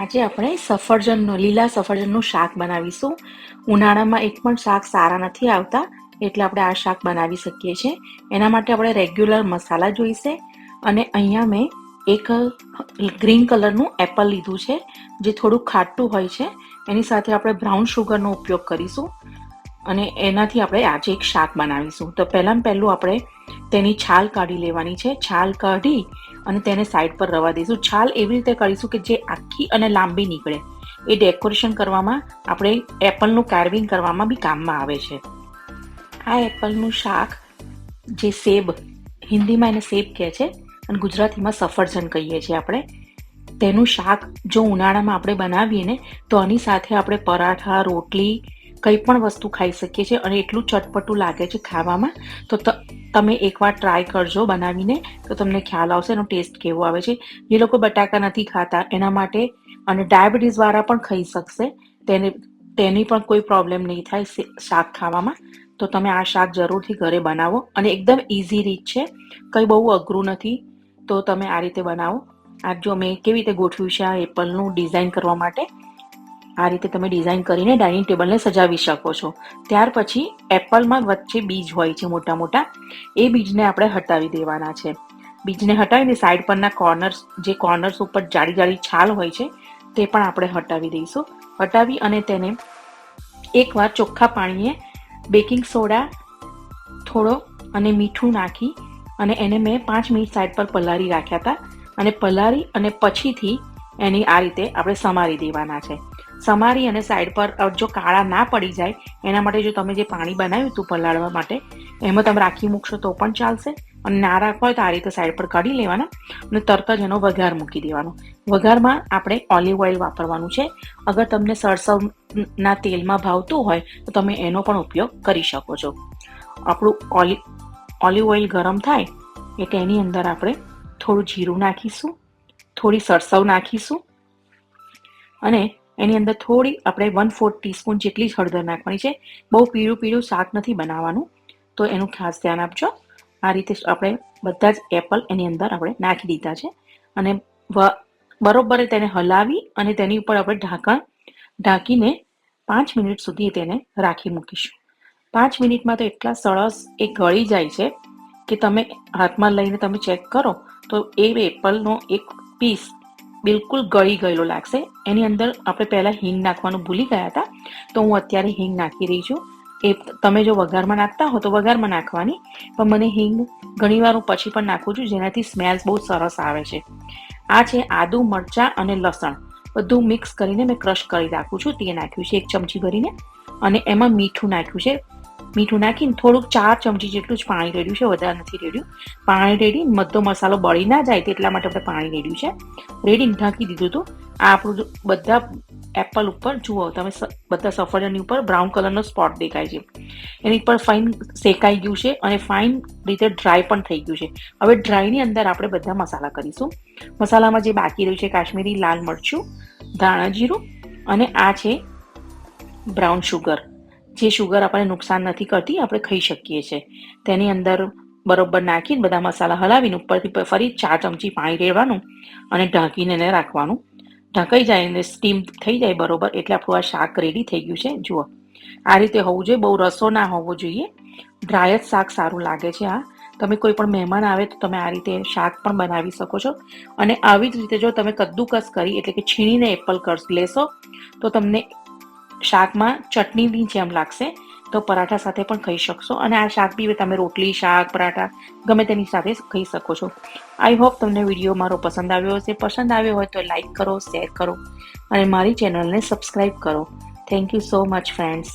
આજે આપણે સફરજનનો, લીલા સફરજનનું શાક બનાવીશું. ઉનાળામાં એક પણ શાક સારા નથી આવતા, એટલે આપણે આ શાક બનાવી શકીએ છીએ. એના માટે આપણે રેગ્યુલર મસાલા જોઈશે અને અહીંયા મેં એક ગ્રીન કલરનું એપલ લીધું છે, જે થોડું ખાટું હોય છે. એની સાથે આપણે બ્રાઉન શુગરનો ઉપયોગ કરીશું. અને એનાથી આપણે આજે એક શાક બનાવીશું. તો પહેલાં પહેલું આપણે તેની છાલ કાઢી લેવાની છે. છાલ કાઢી અને તેને સાઈડ પર રવા દઈશું. છાલ એવી રીતે કરીશું કે જે આખી અને લાંબી નીકળે. એ ડેકોરેશન કરવામાં આપણે એપલનું કાર્વિંગ કરવામાં બી કામમાં આવે છે. આ એપલનું શાક જે સેબ, હિન્દીમાં એને સેબ કહે છે અને ગુજરાતીમાં સફરજન કહીએ છીએ આપણે. તેનું શાક જો ઉનાળામાં આપણે બનાવીએ ને, તો આની સાથે આપણે પરાઠા, રોટલી કંઈ પણ વસ્તુ ખાઈ શકીએ છીએ અને એટલું ચટપટું લાગે છે ખાવામાં, તો તમે એકવાર ટ્રાય કરજો બનાવીને, તો તમને ખ્યાલ આવશે એનો ટેસ્ટ કેવો આવે છે. જે લોકો બટાકા નથી ખાતા, એના માટે, અને ડાયાબિટીસવાળા પણ ખાઈ શકશે, તેને, તેની પણ કોઈ પ્રોબ્લેમ નહીં થાય શાક ખાવામાં. તો તમે આ શાક જરૂરથી ઘરે બનાવો અને એકદમ ઇઝી રીત છે, કંઈ બહુ અઘરું નથી, તો તમે આ રીતે બનાવો. આ જો મેં કેવી રીતે ગોઠવ્યું છે આ એપલનું ડિઝાઇન કરવા માટે આ રીતે તમે ડિઝાઇન કરીને ડાઇનિંગ ટેબલને સજાવી શકો છો. ત્યાર પછી એપલમાં વચ્ચે બીજ હોય છે મોટા મોટા, એ બીજને આપણે હટાવી દેવાના છે. બીજને હટાવીને સાઈડ પરના કોર્નર્સ જે કોર્નર્સ ઉપર જાડી જાડી છાલ હોય છે, તે પણ આપણે હટાવી દઈશું. હટાવી અને તેને એકવાર ચોખ્ખા પાણીએ બેકિંગ સોડા થોડો અને મીઠું નાખી અને એને મેં પાંચ મિનિટ સાઈડ પર પલાળી રાખ્યા હતા. અને પલાળી અને પછીથી એની આ રીતે આપણે સમારી દેવાના છે. સમારી અને સાઈડ પર જો કાળા ના પડી જાય, એના માટે જો તમે જે પાણી બનાવ્યું હતું પલાળવા માટે, એમાં તમે રાખી મૂકશો તો પણ ચાલશે. અને ના રાખવા હોય તો આ રીતે સાઈડ પર કાઢી લેવાના અને તરત જ એનો વઘાર મૂકી દેવાનો. વઘારમાં આપણે ઓલિવ ઓઇલ વાપરવાનું છે. અગર તમને સરસવના તેલમાં ભાવતું હોય, તો તમે એનો પણ ઉપયોગ કરી શકો છો. આપણું ઓલિ ઓલિવ ઓઇલ ગરમ થાય, એટલે એની અંદર આપણે થોડું જીરું નાખીશું, થોડી સરસવ નાખીશું, અને એની અંદર થોડી આપણે વન ફોર્થ ટીસ્પૂન જેટલી હળદર નાખવાની છે. બહુ પીળું પીળું શાક નથી બનાવવાનું. તો એનું ખાસ ધ્યાન આપજો. આ રીતે આપણે બધા જ એપલ એની અંદર આપણે નાખી દીધા છે. અને બરોબર તેને હલાવી અને તેની ઉપર આપણે ઢાંકણ, ઢાંકીને પાંચ મિનિટ સુધી તેને રાખી મૂકીશું. પાંચ મિનિટમાં તો એટલા સરસ એ ગળી જાય છે કે તમે હાથમાં લઈને તમે ચેક કરો તો એ એપલનો એક પીસ બિલકુલ ગળી ગયેલો લાગશે. એની અંદર આપણે પહેલાં હિંગ નાખવાનું ભૂલી ગયા હતા. તો હું અત્યારે હિંગ નાખી રહી છું. એ તમે જો વઘારમાં નાખતા હો તો વઘારમાં નાખવાની. પણ મને હિંગ ઘણીવાર હું પછી પણ નાખું છું, જેનાથી સ્મેલ્સ બહુ સરસ આવે છે. આ છે આદુ, મરચાં અને લસણ. બધું મિક્સ કરીને મેં ક્રશ કરી રાખું છું. તે નાખ્યું છે એક ચમચી ભરીને. અને એમાં મીઠું નાખ્યું છે. મીઠું નાખીને થોડુંક ચાર ચમચી જેટલું જ પાણી રેડ્યું છે, વધારે નથી રેડ્યું. પાણી રેડી મધો મસાલો બળી ના જાય તેટલા માટે આપણે પાણી રેડ્યું છે. રેડીને ઢાંકી દીધું હતું. આ આપણું બધા એપલ ઉપર, જુઓ તમે બધા સફરજનની ઉપર બ્રાઉન કલરનો સ્પોટ દેખાય છે. એની પર ફાઇન શેકાઈ ગયું છે અને ફાઇન રીતે ડ્રાય પણ થઈ ગયું છે. હવે ડ્રાયની અંદર આપણે બધા મસાલા કરીશું. મસાલામાં જે બાકી રહ્યું છે કાશ્મીરી લાલ મરચું, ધાણા જીરું અને આ છે બ્રાઉન શુગર જે શુગર આપણને નુકસાન નથી કરતી, આપણે ખાઈ શકીએ છીએ. તેની અંદર બરોબર નાખીને બધા મસાલા હલાવીને ઉપરથી ફરી ચાર ચમચી પાણી રેડવાનું અને ઢાંકીને એને રાખવાનું. ઢંકાઈ જાય અને સ્ટીમ થઈ જાય બરોબર, એટલે આપણું આ શાક રેડી થઈ ગયું છે. જુઓ, આ રીતે હોવું જોઈએ, બહુ રસો ના હોવો જોઈએ. ડ્રાય જ શાક સારું લાગે છે આ. તમે કોઈ પણ મહેમાન આવે તો તમે આ રીતે શાક પણ બનાવી શકો છો. અને આવી જ રીતે જો તમે કદ્દુકસ કરી, એટલે કે છીણીને એપલ કર લેશો, તો તમને શાકમાં ચટણીની જેમ લાગશે, તો પરાઠા સાથે પણ ખાઈ શકશો. અને આ શાક બી તમે રોટલી, શાક, પરાઠા, ગમે તેની સાથે ખાઈ શકો છો. આઈ હોપ તમને વીડિયો મારો પસંદ આવ્યો હશે. પસંદ આવ્યો હોય તો લાઈક કરો શેર કરો. અને મારી ચેનલને સબસ્ક્રાઈબ કરો. Thank you so much friends